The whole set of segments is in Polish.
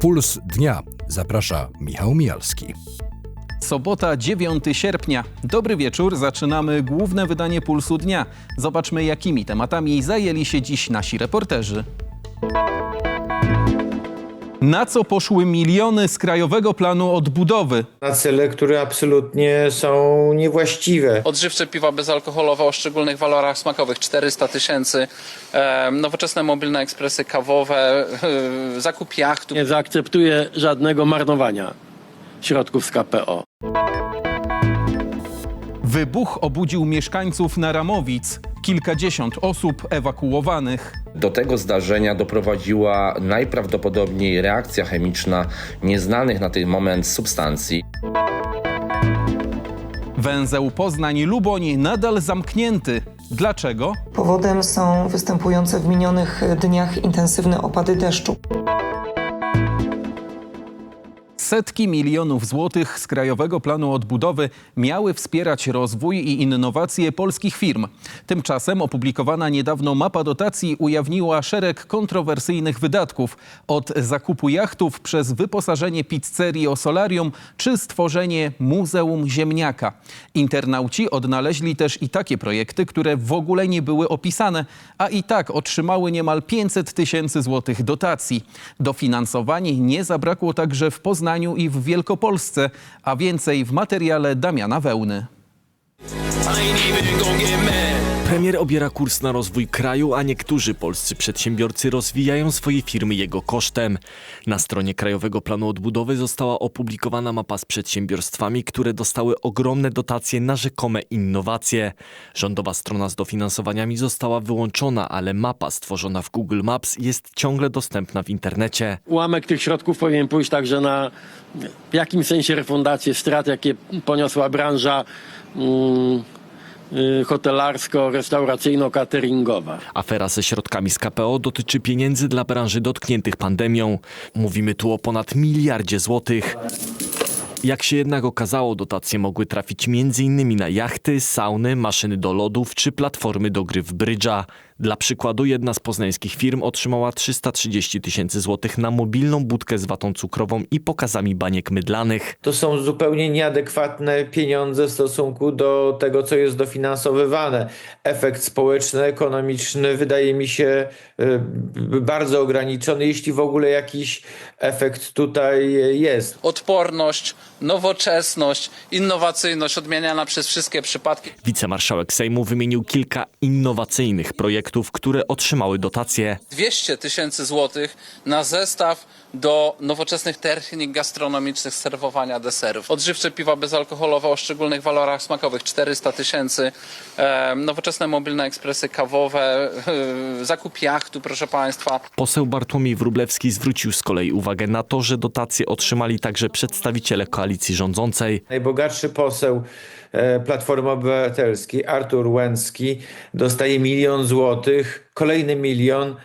Puls Dnia zaprasza Michał Mijalski. Sobota 9 sierpnia. Dobry wieczór, zaczynamy główne wydanie Pulsu Dnia. Zobaczmy, jakimi tematami zajęli się dziś nasi reporterzy. Na co poszły miliony z Krajowego Planu Odbudowy? na cele, które absolutnie są niewłaściwe. Odżywcze piwa bezalkoholowe o szczególnych walorach smakowych 400 tysięcy, e, nowoczesne mobilne ekspresy kawowe, e, zakup jachtu. Nie zaakceptuję żadnego marnowania środków z KPO. Wybuch obudził mieszkańców Naramowic. Kilkadziesiąt osób ewakuowanych. Do tego zdarzenia doprowadziła najprawdopodobniej reakcja chemiczna nieznanych na ten moment substancji. Węzeł Poznań-Luboń nadal zamknięty. Dlaczego? Powodem są występujące w minionych dniach intensywne opady deszczu. Setki milionów złotych z Krajowego Planu Odbudowy miały wspierać rozwój i innowacje polskich firm. Tymczasem opublikowana niedawno mapa dotacji ujawniła szereg kontrowersyjnych wydatków. Od zakupu jachtów przez wyposażenie pizzerii o solarium czy stworzenie Muzeum Ziemniaka. Internauci odnaleźli też i takie projekty, które w ogóle nie były opisane, a i tak otrzymały niemal 500 tysięcy złotych dotacji. Dofinansowań nie zabrakło także w Poznaniu i w Wielkopolsce, a więcej w materiale Damiana Wełny. Premier obiera kurs na rozwój kraju, a niektórzy polscy przedsiębiorcy rozwijają swoje firmy jego kosztem. Na stronie Krajowego Planu Odbudowy została opublikowana mapa z przedsiębiorstwami, które dostały ogromne dotacje na rzekome innowacje. Rządowa strona z dofinansowaniami została wyłączona, ale mapa stworzona w Google Maps jest ciągle dostępna w internecie. Ułamek tych środków powinien pójść także na w jakimś sensie refundację strat, jakie poniosła branża mm, hotelarsko-restauracyjno-cateringowa. Afera ze środkami z KPO dotyczy pieniędzy dla branży dotkniętych pandemią. Mówimy tu o ponad miliardzie złotych. Jak się jednak okazało, dotacje mogły trafić m.in. na jachty, sauny, maszyny do lodów czy platformy do gry w brydża. Dla przykładu jedna z poznańskich firm otrzymała 330 tysięcy złotych na mobilną budkę z watą cukrową i pokazami baniek mydlanych. To są zupełnie nieadekwatne pieniądze w stosunku do tego, co jest dofinansowywane. Efekt społeczno-ekonomiczny wydaje mi się y, bardzo ograniczony, jeśli w ogóle jakiś efekt tutaj jest. Odporność, nowoczesność, innowacyjność odmieniana przez wszystkie przypadki. Wicemarszałek Sejmu wymienił kilka innowacyjnych projektów, które otrzymały dotacje. 200 tysięcy złotych na zestaw do nowoczesnych technik gastronomicznych serwowania deserów. Odżywcze piwa bezalkoholowe o szczególnych walorach smakowych 400 tysięcy, e, nowoczesne mobilne ekspresy kawowe, e, zakup jachtu, proszę Państwa. Poseł Bartłomiej Wróblewski zwrócił z kolei uwagę na to, że dotacje otrzymali także przedstawiciele koalicji rządzącej. Najbogatszy poseł e, Platformy Obywatelskiej, Artur Łęcki, dostaje milion złotych, kolejny milion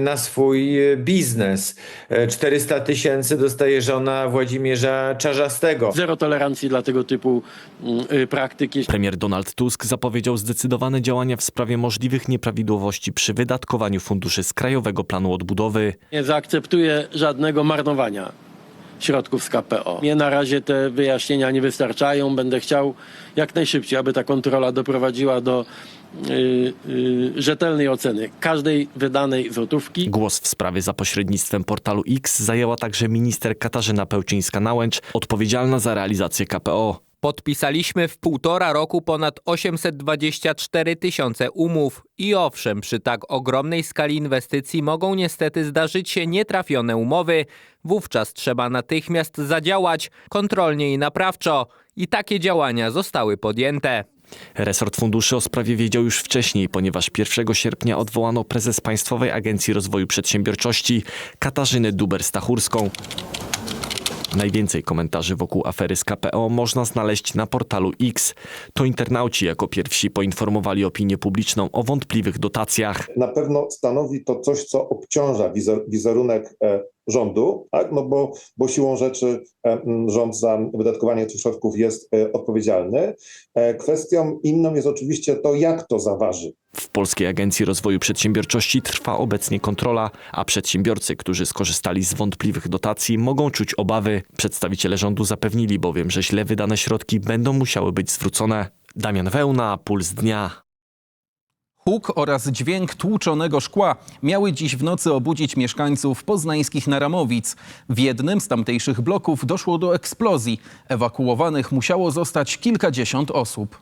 na swój e, biznes. E, 400 tysięcy dostaje żona Włodzimierza Czarzastego. Zero tolerancji dla tego typu mm, y, praktyki. Premier Donald Tusk zapowiedział zdecydowane działania w sprawie możliwych nieprawidłowości przy wydatkowaniu funduszy z Krajowego Planu Odbudowy. Nie zaakceptuję żadnego marnowania środków z KPO. Mnie na razie te wyjaśnienia nie wystarczają. Będę chciał jak najszybciej, aby ta kontrola doprowadziła do rzetelnej oceny każdej wydanej złotówki. Głos w sprawie za pośrednictwem portalu X zajęła także minister Katarzyna Pełczyńska-Nałęcz, odpowiedzialna za realizację KPO. Podpisaliśmy w półtora roku ponad 824 tysiące umów i owszem, przy tak ogromnej skali inwestycji mogą niestety zdarzyć się nietrafione umowy. Wówczas trzeba natychmiast zadziałać kontrolnie i naprawczo i takie działania zostały podjęte. Resort Funduszy o sprawie wiedział już wcześniej, ponieważ 1 sierpnia odwołano prezes Państwowej Agencji Rozwoju Przedsiębiorczości Katarzynę Duber-Stachurską. Najwięcej komentarzy wokół afery z KPO można znaleźć na portalu X. To internauci jako pierwsi poinformowali opinię publiczną o wątpliwych dotacjach. Na pewno stanowi to coś, co obciąża wizer- wizerunek e, rządu, tak? no bo, bo siłą rzeczy e, rząd za wydatkowanie tych środków jest e, odpowiedzialny. E, Kwestią inną jest oczywiście to, jak to zaważy. W Polskiej Agencji Rozwoju Przedsiębiorczości trwa obecnie kontrola, a przedsiębiorcy, którzy skorzystali z wątpliwych dotacji, mogą czuć obawy. Przedstawiciele rządu zapewnili bowiem, że źle wydane środki będą musiały być zwrócone. Damian Wełna, Puls Dnia. Huk oraz dźwięk tłuczonego szkła miały dziś w nocy obudzić mieszkańców poznańskich Naramowic. W jednym z tamtejszych bloków doszło do eksplozji. Ewakuowanych musiało zostać kilkadziesiąt osób.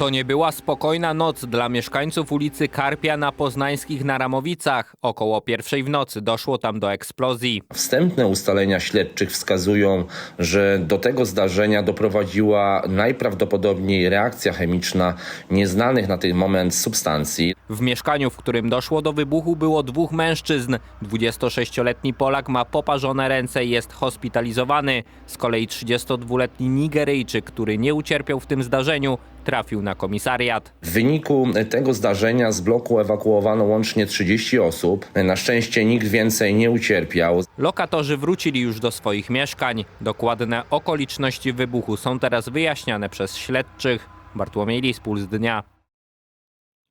To nie była spokojna noc dla mieszkańców ulicy Karpia na poznańskich Naramowicach. Około pierwszej w nocy doszło tam do eksplozji. Wstępne ustalenia śledczych wskazują, że do tego zdarzenia doprowadziła najprawdopodobniej reakcja chemiczna nieznanych na ten moment substancji. W mieszkaniu, w którym doszło do wybuchu, było dwóch mężczyzn. 26-letni Polak ma poparzone ręce i jest hospitalizowany. Z kolei 32-letni Nigeryjczyk, który nie ucierpiał w tym zdarzeniu, trafił na komisariat. W wyniku tego zdarzenia z bloku ewakuowano łącznie 30 osób. Na szczęście nikt więcej nie ucierpiał. Lokatorzy wrócili już do swoich mieszkań. Dokładne okoliczności wybuchu są teraz wyjaśniane przez śledczych. Bartłomiej Lis, Puls Dnia.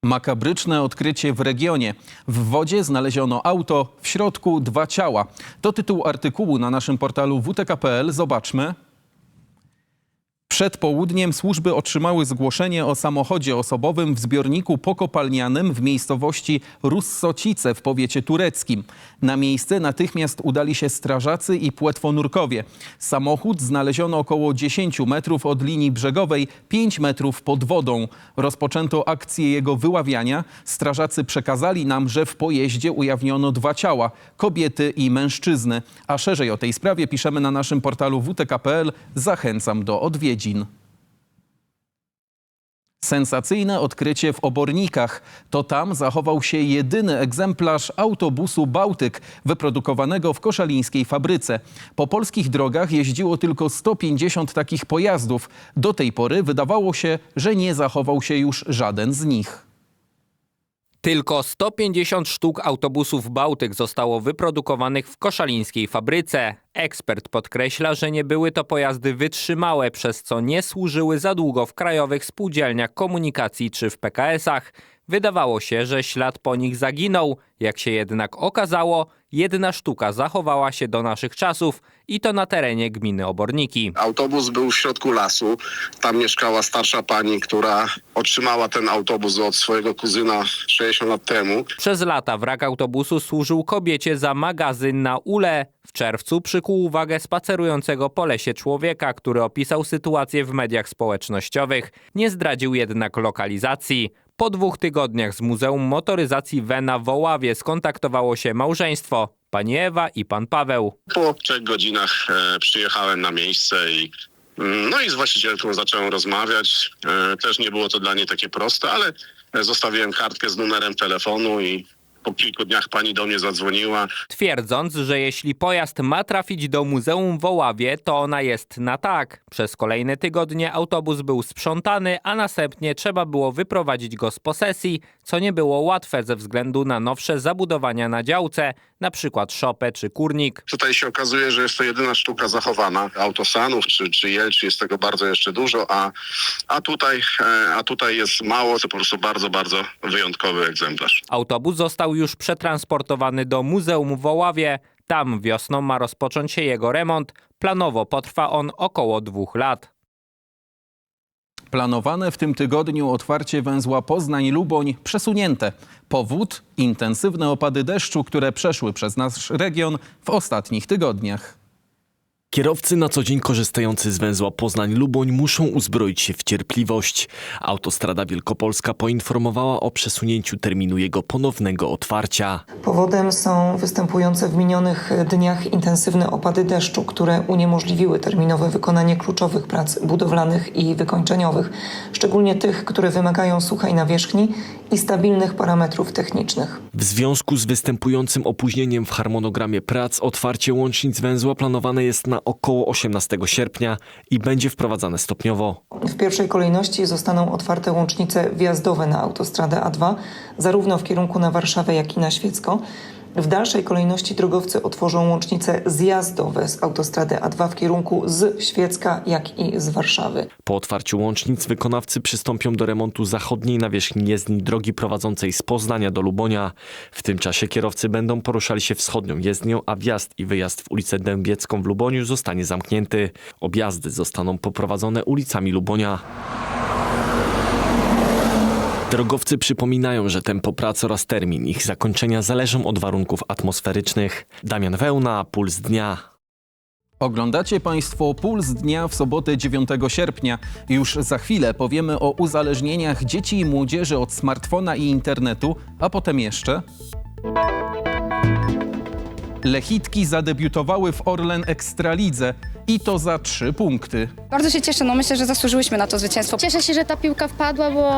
Makabryczne odkrycie w regionie. W wodzie znaleziono auto, w środku dwa ciała. To tytuł artykułu na naszym portalu wtk.pl. Zobaczmy. Przed południem służby otrzymały zgłoszenie o samochodzie osobowym w zbiorniku pokopalnianym w miejscowości Russocice w powiecie tureckim. Na miejsce natychmiast udali się strażacy i płetwonurkowie. Samochód znaleziono około 10 metrów od linii brzegowej, 5 metrów pod wodą. Rozpoczęto akcję jego wyławiania. Strażacy przekazali nam, że w pojeździe ujawniono dwa ciała, kobiety i mężczyzny. A szerzej o tej sprawie piszemy na naszym portalu wtk.pl. Zachęcam do Sensacyjne odkrycie w Obornikach. To tam zachował się jedyny egzemplarz autobusu Bałtyk, wyprodukowanego w koszalińskiej fabryce. Po polskich drogach jeździło tylko 150 takich pojazdów. Do tej pory wydawało się, że nie zachował się już żaden z nich. Tylko 150 sztuk autobusów Bałtyk zostało wyprodukowanych w koszalińskiej fabryce. Ekspert podkreśla, że nie były to pojazdy wytrzymałe, przez co nie służyły za długo w krajowych spółdzielniach komunikacji czy w PKS-ach. Wydawało się, że ślad po nich zaginął. Jak się jednak okazało, jedna sztuka zachowała się do naszych czasów i to na terenie gminy Oborniki. Autobus był w środku lasu. Tam mieszkała starsza pani, która otrzymała ten autobus od swojego kuzyna 60 lat temu. Przez lata wrak autobusu służył kobiecie za magazyn na ule. W czerwcu przykuł uwagę spacerującego po lesie człowieka, który opisał sytuację w mediach społecznościowych. Nie zdradził jednak lokalizacji. Po dwóch tygodniach z Muzeum Motoryzacji Wena w Oławie skontaktowało się małżeństwo, pani Ewa i pan Paweł. Po trzech godzinach e, przyjechałem na miejsce i mm, no i z właścicielką zacząłem rozmawiać. E, też nie było to dla niej takie proste, ale e, zostawiłem kartkę z numerem telefonu i po kilku dniach pani do mnie zadzwoniła. Twierdząc, że jeśli pojazd ma trafić do Muzeum w Oławie, to ona jest na tak. Przez kolejne tygodnie autobus był sprzątany, a następnie trzeba było wyprowadzić go z posesji, co nie było łatwe ze względu na nowsze zabudowania na działce, na przykład szopę czy kurnik. Tutaj się okazuje, że jest to jedyna sztuka zachowana. Autosanów czy, czy jelczy jest tego bardzo jeszcze dużo, a, a, tutaj, e, a tutaj jest mało. To po prostu bardzo, bardzo wyjątkowy egzemplarz. Autobus został już przetransportowany do Muzeum w Oławie. Tam wiosną ma rozpocząć się jego remont. Planowo potrwa on około dwóch lat. Planowane w tym tygodniu otwarcie węzła Poznań-Luboń przesunięte. Powód? Intensywne opady deszczu, które przeszły przez nasz region w ostatnich tygodniach. Kierowcy na co dzień korzystający z węzła Poznań-Luboń muszą uzbroić się w cierpliwość. Autostrada Wielkopolska poinformowała o przesunięciu terminu jego ponownego otwarcia. Powodem są występujące w minionych dniach intensywne opady deszczu, które uniemożliwiły terminowe wykonanie kluczowych prac budowlanych i wykończeniowych, szczególnie tych, które wymagają suchej nawierzchni i stabilnych parametrów technicznych. W związku z występującym opóźnieniem w harmonogramie prac otwarcie łącznic węzła planowane jest na około 18 sierpnia i będzie wprowadzane stopniowo. W pierwszej kolejności zostaną otwarte łącznice wjazdowe na autostradę A2, zarówno w kierunku na Warszawę, jak i na Świecko. W dalszej kolejności drogowcy otworzą łącznice zjazdowe z autostrady A2 w kierunku z Świecka, jak i z Warszawy. Po otwarciu łącznic wykonawcy przystąpią do remontu zachodniej nawierzchni jezdni drogi prowadzącej z Poznania do Lubonia. W tym czasie kierowcy będą poruszali się wschodnią jezdnią, a wjazd i wyjazd w ulicę Dębiecką w Luboniu zostanie zamknięty. Objazdy zostaną poprowadzone ulicami Lubonia. Drogowcy przypominają, że tempo pracy oraz termin ich zakończenia zależą od warunków atmosferycznych. Damian Wełna, Puls Dnia. Oglądacie Państwo Puls Dnia w sobotę 9 sierpnia. Już za chwilę powiemy o uzależnieniach dzieci i młodzieży od smartfona i internetu, a potem jeszcze... Lechitki zadebiutowały w Orlen Ekstralidze i to za trzy punkty. Bardzo się cieszę, no myślę, że zasłużyłyśmy na to zwycięstwo. Cieszę się, że ta piłka wpadła, bo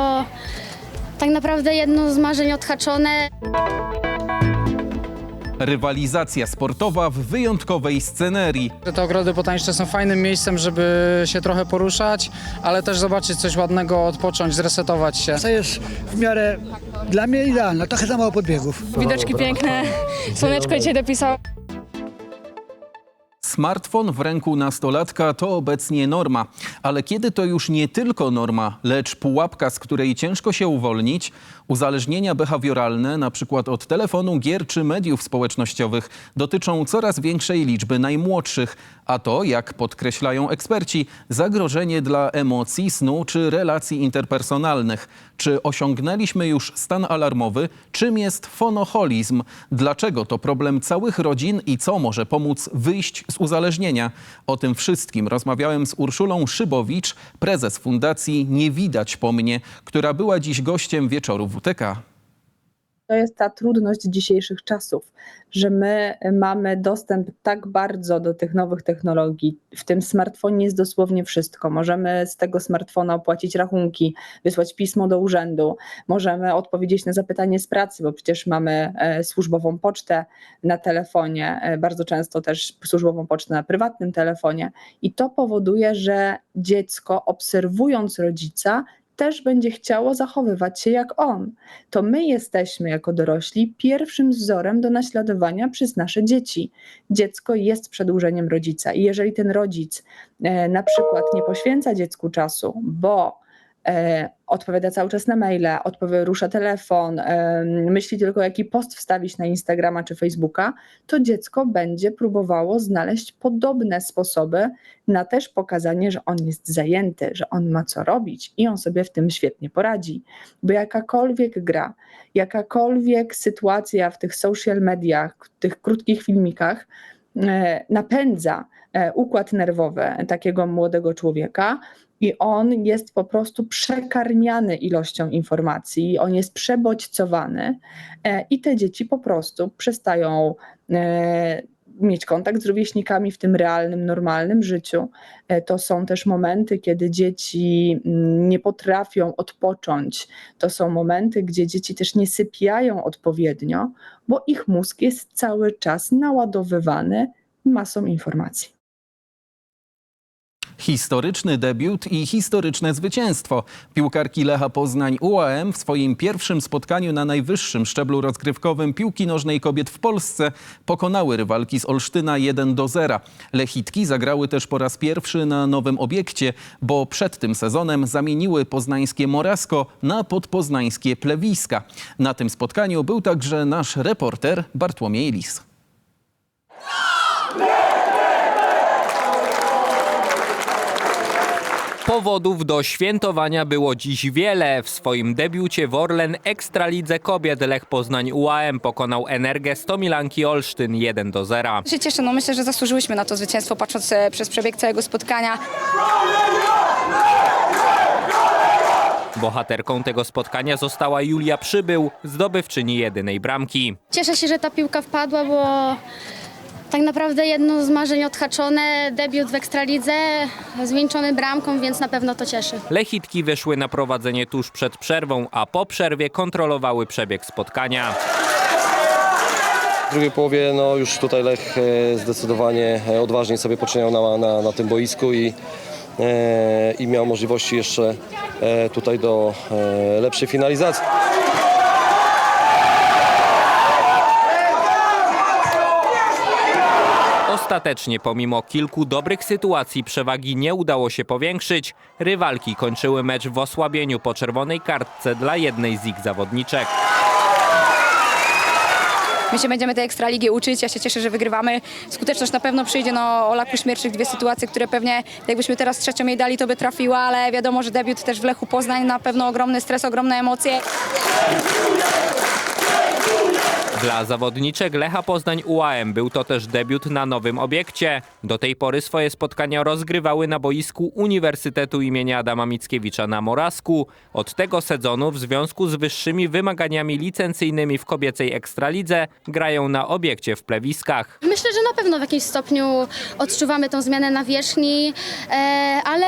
tak naprawdę jedno z marzeń odhaczone. Rywalizacja sportowa w wyjątkowej scenerii. Te ogrody botaniczne są fajnym miejscem, żeby się trochę poruszać, ale też zobaczyć coś ładnego, odpocząć, zresetować się. To jest w miarę dla mnie idealne, trochę za mało podbiegów. Widoczki piękne, słoneczko dzisiaj dopisało. Smartfon w ręku nastolatka to obecnie norma, ale kiedy to już nie tylko norma, lecz pułapka, z której ciężko się uwolnić, uzależnienia behawioralne, na przykład od telefonu, gier czy mediów społecznościowych, dotyczą coraz większej liczby najmłodszych, a to, jak podkreślają eksperci, zagrożenie dla emocji, snu czy relacji interpersonalnych. Czy osiągnęliśmy już stan alarmowy? Czym jest fonoholizm? Dlaczego to problem całych rodzin i co może pomóc wyjść z uzależnienia? O tym wszystkim rozmawiałem z Urszulą Szybowicz, prezes Fundacji Nie Widać Po Mnie, która była dziś gościem wieczoru WTK. To jest ta trudność dzisiejszych czasów, że my mamy dostęp tak bardzo do tych nowych technologii. W tym smartfonie jest dosłownie wszystko. Możemy z tego smartfona opłacić rachunki, wysłać pismo do urzędu, możemy odpowiedzieć na zapytanie z pracy, bo przecież mamy e, służbową pocztę na telefonie, e, bardzo często też służbową pocztę na prywatnym telefonie. I to powoduje, że dziecko obserwując rodzica, też będzie chciało zachowywać się jak on. To my jesteśmy jako dorośli pierwszym wzorem do naśladowania przez nasze dzieci. Dziecko jest przedłużeniem rodzica i jeżeli ten rodzic e, na przykład nie poświęca dziecku czasu, bo odpowiada cały czas na maile, odpowie, rusza telefon, e, myśli tylko jaki post wstawić na Instagrama czy Facebooka, to dziecko będzie próbowało znaleźć podobne sposoby na też pokazanie, że on jest zajęty, że on ma co robić i on sobie w tym świetnie poradzi. Bo jakakolwiek gra, jakakolwiek sytuacja w tych social mediach, w tych krótkich filmikach e, napędza e, układ nerwowy takiego młodego człowieka, i on jest po prostu przekarmiany ilością informacji, on jest przebodźcowany e, i te dzieci po prostu przestają e, mieć kontakt z rówieśnikami w tym realnym, normalnym życiu. E, To są też momenty, kiedy dzieci mm, nie potrafią odpocząć. To są momenty, gdzie dzieci też nie sypiają odpowiednio, bo ich mózg jest cały czas naładowywany masą informacji. Historyczny debiut i historyczne zwycięstwo. Piłkarki Lecha Poznań UAM w swoim pierwszym spotkaniu na najwyższym szczeblu rozgrywkowym piłki nożnej kobiet w Polsce pokonały rywalki z Olsztyna 1 do 0. Lechitki zagrały też po raz pierwszy na nowym obiekcie, bo przed tym sezonem zamieniły poznańskie Morasko na podpoznańskie Plewiska. Na tym spotkaniu był także nasz reporter Bartłomiej Lis. Powodów do świętowania było dziś wiele. W swoim debiucie w Orlen Ekstralidze Kobiet Lech Poznań UAM pokonał Energię Stomilanki Olsztyn 1 do 0. się cieszę, no myślę, że zasłużyłyśmy na to zwycięstwo, patrząc e, przez przebieg całego spotkania. Bohaterką tego spotkania została Julia Przybył, zdobywczyni jedynej bramki. Cieszę się, że ta piłka wpadła, bo tak naprawdę jedno z marzeń odhaczone. Debiut w Ekstralidze, zwieńczony bramką, więc na pewno to cieszy. Lechitki wyszły na prowadzenie tuż przed przerwą, a po przerwie kontrolowały przebieg spotkania. W drugiej połowie no, już tutaj Lech e, zdecydowanie e, odważnie sobie poczyniał na, na, na tym boisku i, e, i miał możliwości jeszcze e, tutaj do e, lepszej finalizacji. Ostatecznie, pomimo kilku dobrych sytuacji, przewagi nie udało się powiększyć. Rywalki kończyły mecz w osłabieniu po czerwonej kartce dla jednej z ich zawodniczek. My się będziemy tej Ekstraligi uczyć, ja się cieszę, że wygrywamy. Skuteczność na pewno przyjdzie, no o laku dwie sytuacje, które pewnie jakbyśmy teraz trzecią jej dali, to by trafiła, ale wiadomo, że debiut też w Lechu Poznań, na pewno ogromny stres, ogromne emocje. Dla zawodniczek Lecha Poznań UAM był to też debiut na nowym obiekcie. Do tej pory swoje spotkania rozgrywały na boisku Uniwersytetu imienia Adama Mickiewicza na Moravsku. Od tego sezonu w związku z wyższymi wymaganiami licencyjnymi w kobiecej Ekstralidze grają na obiekcie w Plewiskach. Myślę, że na pewno w jakimś stopniu odczuwamy tą zmianę nawierzchni, e, ale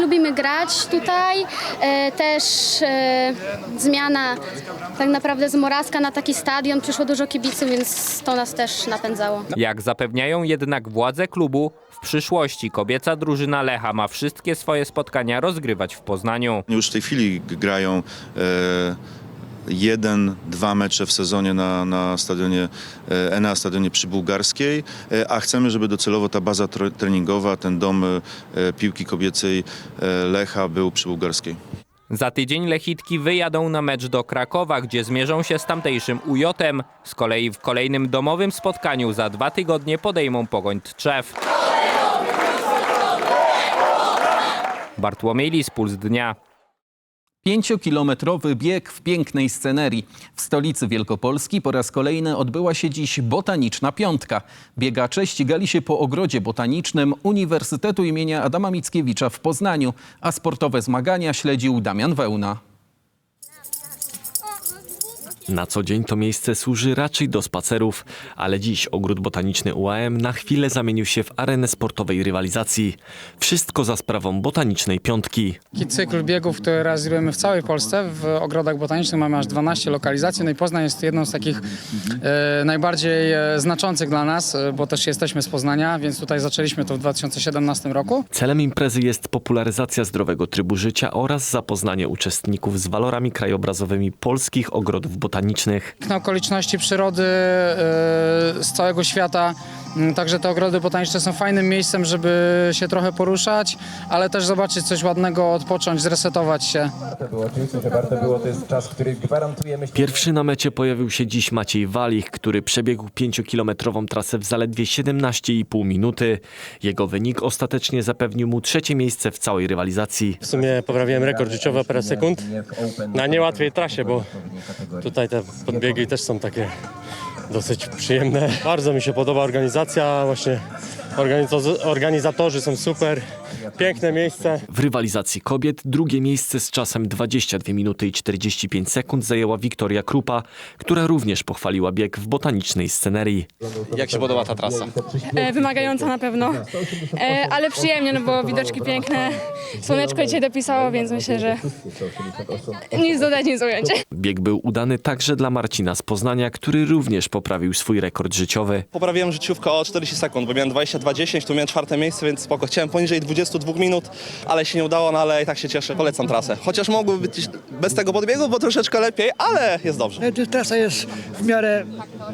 lubimy grać tutaj. E, też e, zmiana tak naprawdę z Moraska na taki stadion, przyszło dużo kibiców, więc to nas też napędzało. Jak zapewniają jednak władze klubu, w przyszłości kobieca drużyna Lecha ma wszystkie swoje spotkania rozgrywać w Poznaniu. Już w tej chwili grają e, jeden, dwa mecze w sezonie na, na stadionie e, Enea, stadionie przybułgarskiej, e, a chcemy, żeby docelowo ta baza treningowa, ten dom e, piłki kobiecej e, Lecha był przy bułgarskiej. Za tydzień Lechitki wyjadą na mecz do Krakowa, gdzie zmierzą się z tamtejszym UJ-em. Z kolei w kolejnym domowym spotkaniu za dwa tygodnie podejmą Pogoń Tczew. Bartłomiej Lis, Puls Dnia. Pięciokilometrowy bieg w pięknej scenerii. W stolicy Wielkopolski po raz kolejny odbyła się dziś botaniczna piątka. Biegacze ścigali się po ogrodzie botanicznym Uniwersytetu imienia Adama Mickiewicza w Poznaniu, a sportowe zmagania śledził Damian Wełna. Na co dzień to miejsce służy raczej do spacerów, ale dziś ogród botaniczny UAM na chwilę zamienił się w arenę sportowej rywalizacji. Wszystko za sprawą botanicznej piątki. Taki cykl biegów, który realizujemy w całej Polsce. W ogrodach botanicznych mamy aż 12 lokalizacji. No i Poznań jest jedną z takich e, najbardziej e, znaczących dla nas, e, bo też jesteśmy z Poznania, więc tutaj zaczęliśmy to w 2017 roku. Celem imprezy jest popularyzacja zdrowego trybu życia oraz zapoznanie uczestników z walorami krajobrazowymi polskich ogrodów botanicznych. Na okoliczności przyrody e, z całego świata. Mm, Także te ogrody botaniczne są fajnym miejscem, żeby się trochę poruszać, ale też zobaczyć coś ładnego, odpocząć, zresetować się. Oczywiście, że warto było, to jest czas, który gwarantuje myślę, Pierwszy na mecie pojawił się dziś Maciej Walich, który przebiegł 5-kilometrową trasę w zaledwie 17,5 minuty. Jego wynik ostatecznie zapewnił mu trzecie miejsce w całej rywalizacji. W sumie poprawiłem rekord życiowy o parę sekund na niełatwej trasie, bo tutaj te podbiegi też są takie dosyć przyjemne. Bardzo mi się podoba organizacja, właśnie organizo- organizatorzy są super, piękne miejsce. W rywalizacji kobiet drugie miejsce z czasem 22 minuty i 45 sekund zajęła Wiktoria Krupa, która również pochwaliła bieg w botanicznej scenerii. Jak się podoba ta trasa? E, wymagająca na pewno, e, ale przyjemnie, no bo widoczki piękne. Słoneczko dzisiaj dopisało, więc myślę, że nic dodać, nic ująć. Bieg był udany także dla Marcina z Poznania, który również poprawił swój rekord życiowy. Poprawiłem życiówkę o 40 sekund, bo miałem 22-10, tu miałem czwarte miejsce, więc spoko. Chciałem poniżej 22 minut, ale się nie udało, no ale i tak się cieszę. Polecam trasę. Chociaż mogłoby być bez tego podbiegu, bo troszeczkę lepiej, ale jest dobrze. E, Trasa jest w miarę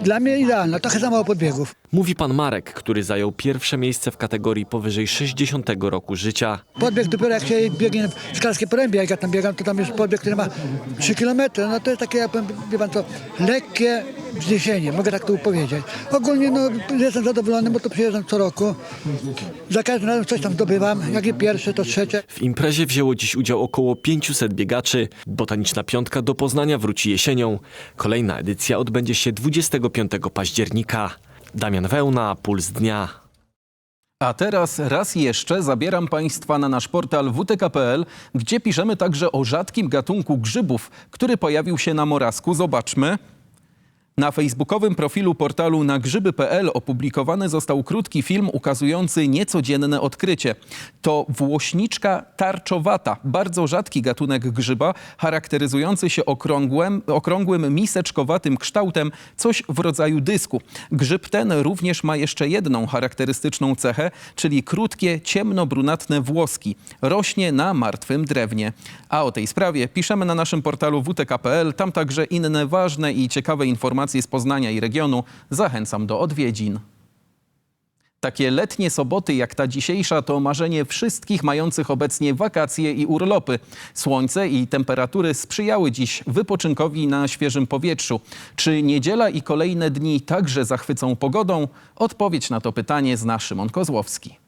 dla mnie idealna, trochę za mało podbiegów. Mówi pan Marek, który zajął pierwsze miejsce w kategorii powyżej 60 roku życia. Podbieg dopiero jak się biegnie w Skalskie Porębie, jak ja tam biegam, to tam jest podbieg, który ma 3 km. No to jest takie, ja powiem, wie pan to, lekkie wzniesienie, mogę tak tu powiedzieć. Ogólnie no, jestem zadowolony, bo to przyjeżdżam co roku. Za każdym razem coś tam zdobywam, jak i pierwsze, to trzecie. W imprezie wzięło dziś udział około 500 biegaczy. Botaniczna piątka do Poznania wróci jesienią. Kolejna edycja odbędzie się 25 października. Damian Wełna, Puls Dnia. A teraz raz jeszcze zabieram Państwa na nasz portal wtk.pl, gdzie piszemy także o rzadkim gatunku grzybów, który pojawił się na Morasku. Zobaczmy. Na facebookowym profilu portalu nagrzyby.pl opublikowany został krótki film ukazujący niecodzienne odkrycie. To włośniczka tarczowata, bardzo rzadki gatunek grzyba, charakteryzujący się okrągłym, okrągłym miseczkowatym kształtem, coś w rodzaju dysku. Grzyb ten również ma jeszcze jedną charakterystyczną cechę, czyli krótkie, ciemnobrunatne włoski. Rośnie na martwym drewnie. A o tej sprawie piszemy na naszym portalu wtk.pl, tam także inne ważne i ciekawe informacje z Poznania i regionu. Zachęcam do odwiedzin. Takie letnie soboty jak ta dzisiejsza to marzenie wszystkich mających obecnie wakacje i urlopy. Słońce i temperatury sprzyjały dziś wypoczynkowi na świeżym powietrzu. Czy niedziela i kolejne dni także zachwycą pogodą? Odpowiedź na to pytanie zna Szymon Kozłowski.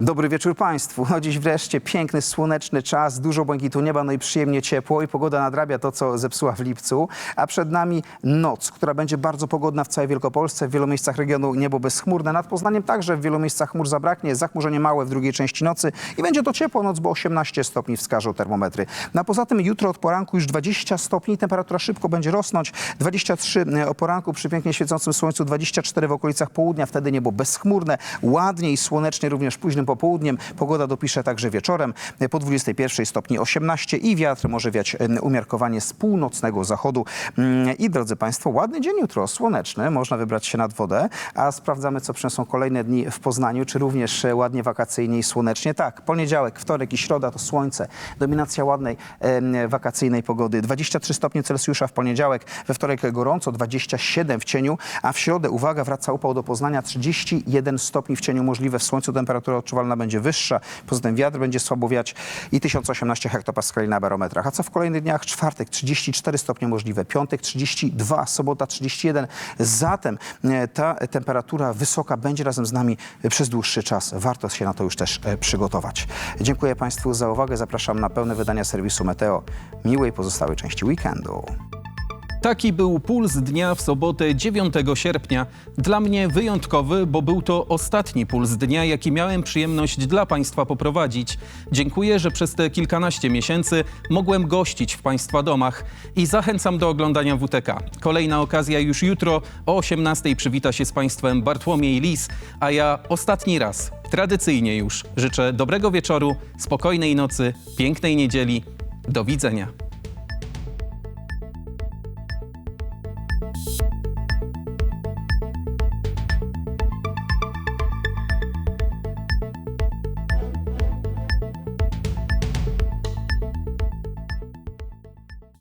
Dobry wieczór Państwu. No dziś wreszcie piękny, słoneczny czas, dużo błękitu nieba, no i przyjemnie ciepło i pogoda nadrabia to, co zepsuła w lipcu. A przed nami noc, która będzie bardzo pogodna w całej Wielkopolsce. W wielu miejscach regionu niebo bezchmurne. Nad Poznaniem także w wielu miejscach chmur zabraknie. Zachmurzenie małe w drugiej części nocy i będzie to ciepło noc, bo 18 stopni wskażą termometry. No a poza tym jutro od poranku już 20 stopni, temperatura szybko będzie rosnąć. 23 o poranku przy pięknie świecącym słońcu, 24 w okolicach południa, wtedy niebo bezchmurne, ładnie i słonecznie również późnym popołudniem. Pogoda dopisze także wieczorem. Po 21 stopni 18 i wiatr może wiać umiarkowanie z północnego zachodu. Mm, I drodzy Państwo, ładny dzień jutro, słoneczny, można wybrać się nad wodę, a sprawdzamy, co przyniosą kolejne dni w Poznaniu, czy również e, ładnie wakacyjnie i słonecznie. Tak, poniedziałek, wtorek i środa to słońce, dominacja ładnej wakacyjnej pogody. 23 stopnie Celsjusza w poniedziałek, we wtorek gorąco, 27 w cieniu, a w środę, uwaga, wraca upał do Poznania, 31 stopni w cieniu możliwe, w słońcu temperatura odczuwalna będzie wyższa, poza tym wiatr będzie słabo wiać i 1018 hektopaskali na barometrach. A co w kolejnych dniach? Czwartek 34 stopnie możliwe, piątek 32, sobota 31. Zatem e, ta temperatura wysoka będzie razem z nami przez dłuższy czas. Warto się na to już też e, przygotować. Dziękuję Państwu za uwagę. Zapraszam na pełne wydania serwisu Meteo. Miłej pozostałej części weekendu. Taki był puls dnia w sobotę 9 sierpnia. Dla mnie wyjątkowy, bo był to ostatni puls dnia, jaki miałem przyjemność dla Państwa poprowadzić. Dziękuję, że przez te kilkanaście miesięcy mogłem gościć w Państwa domach i zachęcam do oglądania WTK. Kolejna okazja już jutro o 18 przywita się z Państwem Bartłomiej Lis, a ja ostatni raz, tradycyjnie już, życzę dobrego wieczoru, spokojnej nocy, pięknej niedzieli. Do widzenia.